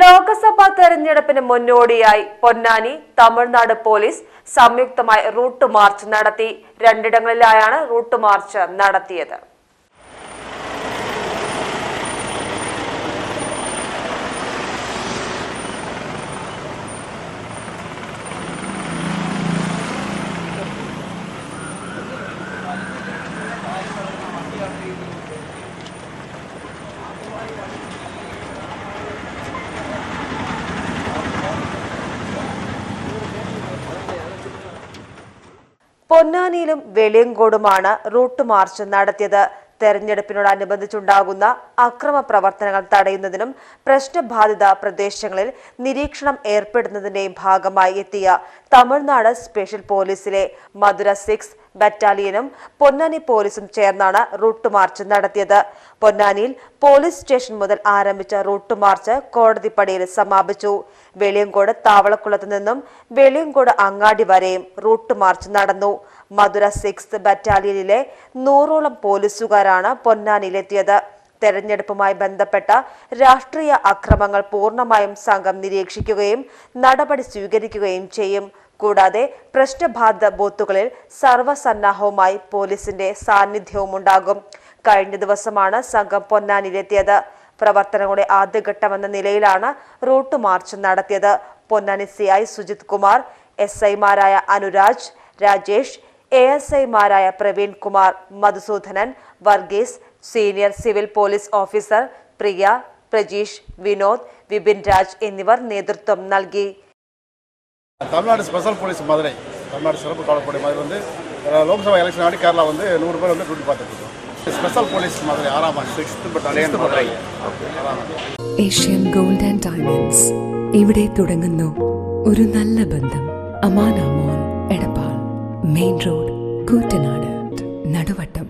ലോക്സഭാ തെരഞ്ഞെടുപ്പിന് മുന്നോടിയായി പൊന്നാനി തമിഴ്നാട് പോലീസ് സംയുക്തമായി റൂട്ട് മാർച്ച് നടത്തി. രണ്ടിടങ്ങളിലായാണ് റൂട്ട് മാർച്ച് നടത്തിയത്. പൊന്നാനിയിലും വെളിയങ്കോടുമാണ് റൂട്ട് മാർച്ച് നടത്തിയത്. തെരഞ്ഞെടുപ്പിനോടനുബന്ധിച്ചുണ്ടാകുന്ന അക്രമ പ്രവർത്തനങ്ങൾ തടയുന്നതിനും പ്രശ്നബാധിത പ്രദേശങ്ങളിൽ നിരീക്ഷണം ഏർപ്പെടുന്നതിന്റെയും ഭാഗമായി എത്തിയ തമിഴ്നാട് സ്പെഷ്യൽ പോലീസിലെ മധുര സിക്സ് ബറ്റാലിയനും പൊന്നാനി പോലീസും ചേർന്നാണ് റൂട്ട് മാർച്ച് നടത്തിയത്. പൊന്നാനിയിൽ പോലീസ് സ്റ്റേഷൻ മുതൽ ആരംഭിച്ച റൂട്ട് മാർച്ച് കോടതിപ്പടിയിൽ സമാപിച്ചു. വെളിയങ്കോട് താവളക്കുളത്ത് നിന്നും വെളിയങ്കോട് അങ്ങാടി വരെയും റൂട്ട് മാർച്ച് നടന്നു. മധുര സിക്സ് ബറ്റാലിയനിലെ നൂറോളം പോലീസുകാരാണ് പൊന്നാനിയിലെത്തിയത്. തെരഞ്ഞെടുപ്പുമായി ബന്ധപ്പെട്ട രാഷ്ട്രീയ അക്രമങ്ങൾ പൂർണമായും സംഘം നിരീക്ഷിക്കുകയും നടപടി സ്വീകരിക്കുകയും ചെയ്യും. കൂടാതെ പ്രശ്നബാധിത ബൂത്തുകളിൽ സർവസന്നാഹവുമായി പോലീസിന്റെ സാന്നിധ്യവും ഉണ്ടാകും കഴിഞ്ഞ ദിവസമാണ് സംഘം പൊന്നാനിയിലെത്തിയത്. പ്രവർത്തനങ്ങളുടെ ആദ്യഘട്ടമെന്ന നിലയിലാണ് റൂട്ട് മാർച്ച് നടത്തിയത്. Ponnani C I Sujith Kumar S ഐമാരായ അനുരാജ് രാജേഷ് എ എസ് ഐമാരായ Praveen Kumar Madhusoodanan Varghese senior civil police officer Priya Prajeesh Vinod Vipin Raj എന്നിവർ നേതൃത്വം നൽകി. தமிழ்நாடு ஸ்பெஷல் போலீஸ் மதுரை தமிழ்நாடு சிறப்பு காவல்படை மதுரை வந்து அஹ், லோக்சபா எலெக்ஷன் ஆடி கேரளா வந்து நூறு பேர் வந்து டியூட்டி பார்த்துட்டு இருக்கோம் ஸ்பெஷல் போலீஸ் மதுரை ஆறாம் ஆண்டு சிக்ஸ்த் பட்டாலியன் மதுரை ஆறாம் ஆண்டு ഏഷ്യൻ ഗോൾഡ് ആൻഡ് ഡയമണ്ട്സ് ഇവിടെ തുടങ്ങുന്നു ഒരു നല്ല ബന്ധം Amana mall Edappal main road Koottanad Naduvattom